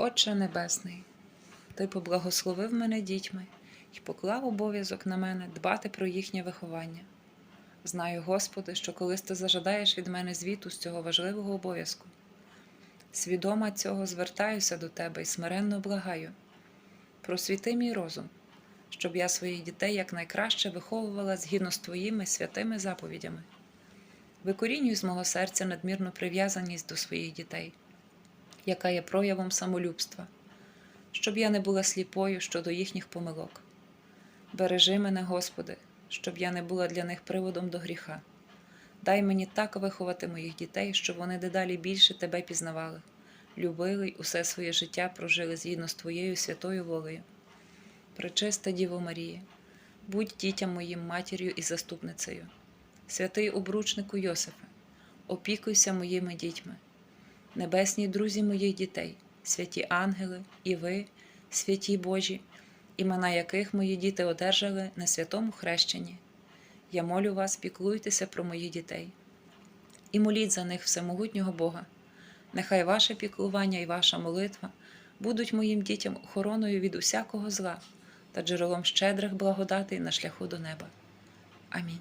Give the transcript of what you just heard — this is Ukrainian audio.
Отче Небесний, Ти поблагословив мене дітьми і поклав обов'язок на мене дбати про їхнє виховання. Знаю, Господи, що колись ти зажадаєш від мене звіту з цього важливого обов'язку. Свідома цього звертаюся до Тебе і смиренно благаю. Просвіти мій розум, щоб я своїх дітей якнайкраще виховувала згідно з Твоїми святими заповідями. Викорінюй з мого серця надмірну прив'язаність до своїх дітей, яка є проявом самолюбства, щоб я не була сліпою щодо їхніх помилок. Бережи мене, Господи, щоб я не була для них приводом до гріха. Дай мені так виховати моїх дітей, щоб вони дедалі більше Тебе пізнавали, любили й усе своє життя прожили згідно з Твоєю святою волею. Пречиста Діво Марія, будь дітям моїм матір'ю і заступницею. Святий обручнику Йосифе, опікуйся моїми дітьми, небесні друзі моїх дітей, святі ангели і ви, святі Божі, імена яких мої діти одержали на святому хрещенні. Я молю вас, піклуйтеся про моїх дітей і моліть за них всемогутнього Бога. Нехай ваше піклування і ваша молитва будуть моїм дітям охороною від усякого зла та джерелом щедрих благодатей на шляху до неба. Амінь.